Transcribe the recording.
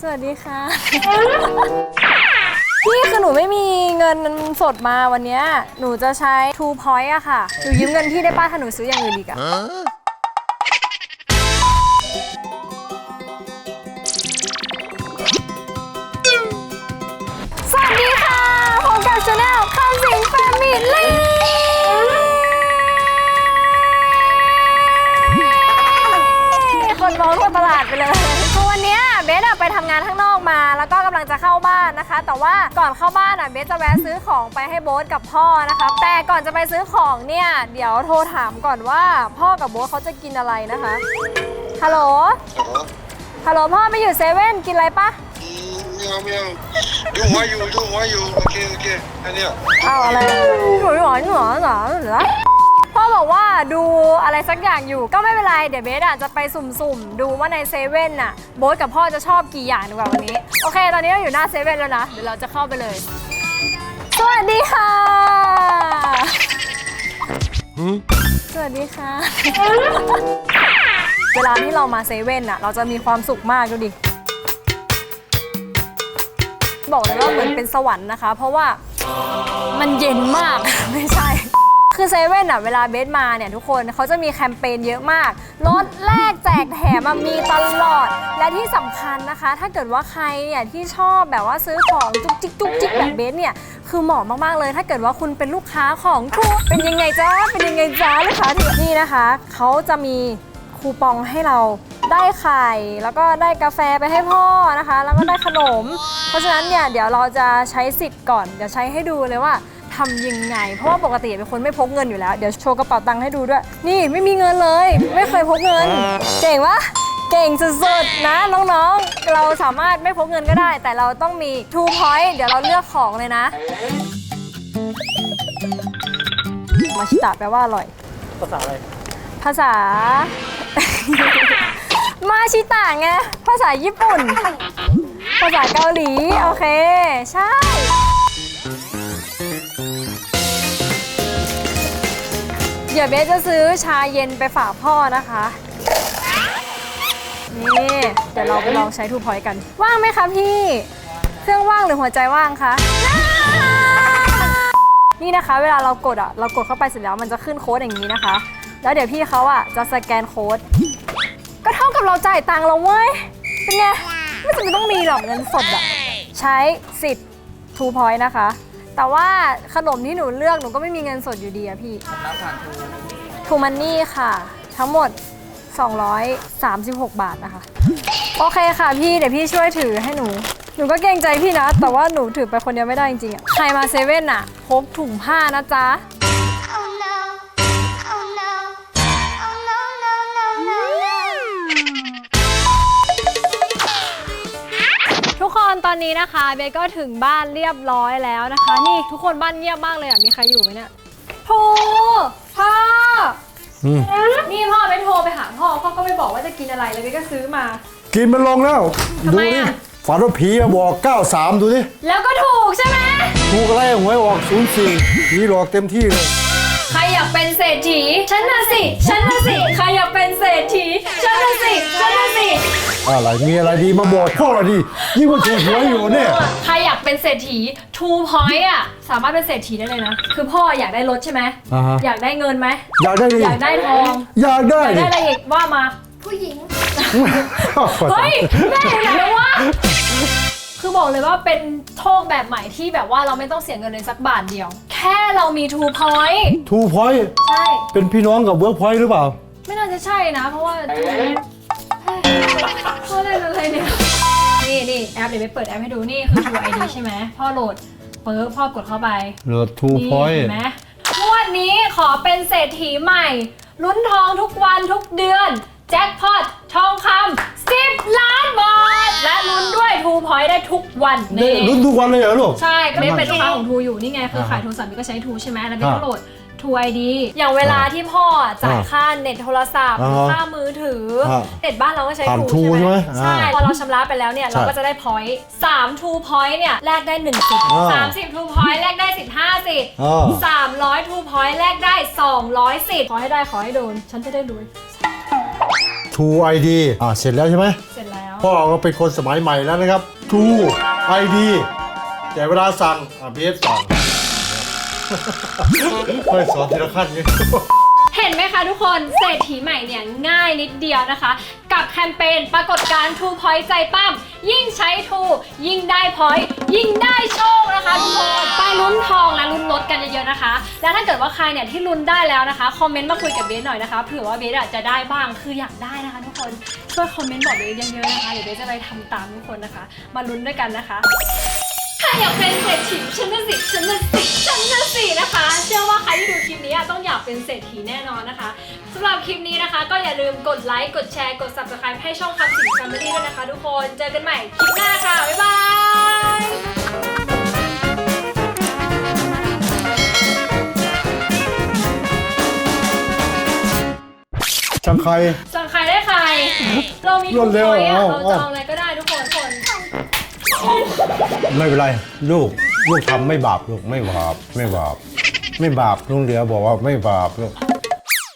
สวัสดีค่ะ พี่คือหนูไม่มีเงินสดมาวันเนี้ยหนูจะใช้ Two Point อะค่ะ หนูยืมเงินพี่ได้ป้าถ้าหนูซื้ออย่างอื่นอีกอะำงานข้างนอกมา แล้วก็กำลังจะเข้าบ้านนะคะ แต่ว่าก่อนเข้าบ้านอะเบสจะแวะซื้อของไปให้โบ๊ทกับพ่อนะคะแต่ก่อนจะไปซื้อของเนี่ยเดี๋ยวโทรถามก่อนว่าพ่อกับโบ๊ทเขาจะกินอะไรนะคะฮัลโหลฮัลโหลพ่อไม่อยู่เซเว่นกินอะไรปะไม่เอาไม่เอาดูหัวอยู่ดูหัวอยู่โอเคโอเคอันเนี้ย เอาอะไรหนูหรอหนูหรอหรอหรอ พ่อบอกว่าดูอะไรสักอย่างอยู่ก็ไม่เป็นไร เดี๋ยวเบสอะจะไปสุ่มๆ ดูว่าในเซเว่นน่ะโบ๊ทกับพ่อจะชอบกี่อย่างดีกว่าวันนี้ โอเค ตอนนี้เราอยู่หน้าเซเว่นแล้วนะ เดี๋ยวเราจะเข้าไปเลย สวัสดีค่ะ สวัสดีค่ะ เวลาที่เรามาเซเว่นอะเราจะมีความสุขมากดูดิ บอกเลยว่าเหมือนเป็นสวรรค์นะคะ เพราะว่ามันเย็นมาก ไม่ใช่ คือเซเว่นอะเวลาเบสมาเนี่ยทุกคนเขาจะมีแคมเปญเยอะมากลดแลกแจกแถมอะมีตลอด และที่สำคัญนะคะ ถ้าเกิดว่าใครเนี่ยที่ชอบแบบว่าซื้อของจุกจิกจุกจิกแบบเบสเนี่ยคือเหมาะมากๆเลย ถ้าเกิดว่าคุณเป็นลูกค้าของทูเป็นยังไงจ้าเป็นยังไงจ้าลูกค้าที่นี่นะคะเขาจะมีคูปองให้เราได้ไข่ แล้วก็ได้กาแฟไปให้พ่อนะคะ แล้วก็ได้ขนม เพราะฉะนั้นเนี่ยเดี๋ยวเราจะใช้สิทธิ์ก่อน เดี๋ยวใช้ให้ดูเลยว่า ทำยังไง เพราะว่าปกติเป็นคนไม่พกเงินอยู่แล้ว เดี๋ยวโชว์กระเป๋าตังค์ให้ดูด้วย นี่ไม่มีเงินเลย ไม่เคยพกเงิน เก่งปะเก่งสุดๆนะน้องๆ เราสามารถไม่พกเงินก็ได้ แต่เราต้องมี two point เดี๋ยวเราเลือกของเลยนะ มาชิตะแปลว่าอร่อย ภาษาอะไร ภาษา มาชิตะไง ภาษาญี่ปุ่น ภาษาเกาหลี โอเค ใช่ ดี๋ยวเบสจะซื้อชาเย็นไปฝากพ่อนะคะ นี่เดี๋ยวเราไปลองใช้ทูพอยต์กัน ว่างไหมคะพี่ เครื่องว่างหรือหัวใจว่างคะ นี่นะคะ เวลาเรากดอะ เรากดเข้าไปเสร็จแล้วมันจะขึ้นโค้ดอย่างนี้นะคะ แล้วเดี๋ยวพี่เขาอะจะสแกนโค้ด ก็เท่ากับเราจ่ายตังค์แล้วเว้ย เป็นไง ไม่จำเป็นต้องมีหรอกเงินสดอะ ใช้สิทธิ์ Two Point นะคะ แต่ว่าขนมที่หนูเลือกหนูก็ไม่มีเงินสดอยู่ดีอะพี่รับผ่านทูทูมันนี่ค่ะ ทั้งหมด 236 บาทนะคะ โอเคค่ะพี่เดี๋ยวพี่ช่วยถือให้หนู หนูก็เกรงใจพี่นะ แต่ว่าหนูถือไปคนเดียวไม่ได้จริงๆอะใครมาเซเว่นอะพกถุงผ้านะจ๊ะ ตอนนี้นะคะเบก็ถึงบ้านเรียบร้อยแล้วนะคะ นี่ทุกคนบ้านเงียบมากเลยอะมีใครอยู่ไหมเนี่ยโทรพ่ออนี่พ่อไปโทรไปหาพ่อพ่อก็ไม่บอกว่าจะกินอะไรเลยเบก็ซื้อมา กินมันลงแล้ว ทำดูไมดิอะฝันว่าผีมาบอก 93 ดูดิแล้วก็ถูกใช่ไหมถูกอะไรหวยออก 04ผีหลอกเต็มที่เลยใคร อยากเป็นเศรษฐี ฉันน่ะสิ ฉันน่ะสิ ใครอยากเป็นเศรษฐี ฉันน่ะสิ ฉันน่ะสิ อะไรมีอะไรดีมาบอกพ่อดิยิ่งกว่าถูกหวยอยู่เนี่ย ใครอยากเป็นเศรษฐี Two Point อะ สามารถเป็นเศรษฐีได้เลยนะ คือพ่ออยากได้รถใช่ไหม อ่าฮะ อยากได้เงินไหม อยากได้ดิอยากได้ทอง อยากได้อยากดิได้อะไรอีกว่ามา ผู้หญิง เฮ้ยแม่ไหนแล้ววะ คือบอกเลยว่าเป็นโชคแบบใหม่ที่แบบว่าเราไม่ต้องเสียเงินเลยสักบาทเดียว แค่เรามี Two Point ทูพอยต์ใช่ เป็นพี่น้องกับเวิร์กพอยต์หรือเปล่า ไม่น่าจะใช่นะ เพราะว่าพ่อเล่นอะไรเนี่ย นี่นี่แอปเดี๋ยวไปเปิดแอปให้ดูนี่คือ True ID ใช่ไหมพ่อโหลดเปิดพ่อกดเข้าไป เหลือทูนี่พอยต์เห็นไหมงวดนี้ขอเป็นเศรษฐีใหม่ ลุ้นทองทุกวันทุกเดือน แจ็คพอต ทองคำ10ล้านบาท และลุ้นด้วยทูพอยต์ได้ทุกวันนี่นี่ รุ่นทุกวันเลยเหรอลูก ใช่ ก็เบสเป็นลูกค้าของทูอยู่นี่ไง คือขายโทรศัพท์เบสก็ใช้ทูใช่ไหมแล้วเบสก็อ่าโหลดทูไอดี อย่างเวลาที่พ่อจ่ายอ่าค่าเน็ตโทรศัพท์ อ่าฮะค่ามือถืออาเน็ตบ้านเราก็ใช้ผ่านทู True ใช่ไหมใช่ไหมใช่ อ่าพอเราชำระไปแล้วเนี่ยใช่เราก็จะได้พอยต์สามทูพอยต์เนี่ยแลกได้หนึ่งสิบอ่าสามสิบทูพอยต์แลกได้สิบห้าสิบอ่า สามร้อยทูพอยต์แลกได้สองร้อยสิบขอให้ได้ขอให้โดน ฉันจะได้รวย ทูไอดีอ่าเสร็จแล้วใช่ไหมเสร็จแล้ว พ่อก็เป็นคนสมัยใหม่แล้วนะครับ True ID แต่เวลาสั่งอะเบสสั่งเฮ้ยสอนทีละขั้นไง เห็นไหมคะทุกคนเศรษฐีใหม่เนี่ยง่ายนิดเดียวนะคะ กับแคมเปญปรากฏการณ์ True Point ใจปั้มยิ่งใช้ True ยิ่งได้ Point ยิ่งได้โชคนะคะทุกคนไปลุ้นทองและลุ้นรถกันเยอะๆนะคะ แล้วถ้าเกิดว่าใครเนี่ยที่ลุ้นได้แล้วนะคะคอมเมนต์มาคุยกับเบสหน่อยนะคะเผื่อว่าเบสอาจจะได้บ้างคืออยากได้นะคะทุกคนช่วยคอมเมนต์บอกเบสเยอะๆนะคะเดี๋ยวเบสจะไปทำตามทุกคนนะคะ มาลุ้นด้วยกันนะคะถ้าอยากเป็นเศรษฐีฉันน่ะสิฉันน่ะสิ เป็นเศรษฐีแน่นอนนะคะสำหรับคลิปนี้นะคะ ก็อย่าลืมกดไลค์กดแชร์กด subscribe ให้ช่องคำสิงแฟมิลี่ด้วยนะคะทุกคนเจอกันใหม่คลิปหน้าค่ะบ๊ายบายช่างใครสั่งใครได้ใคร เรามีรวดเร็วทุกคนอะเอาเราเอาจะเอาอะไรก็ได้ทุกคนคนไม่เป็นไร ลูก ลูกทำไม่บาป ลูกไม่บาป ไม่บาป ไม่บาปลุงเดียวบอกว่าไม่บาปลูก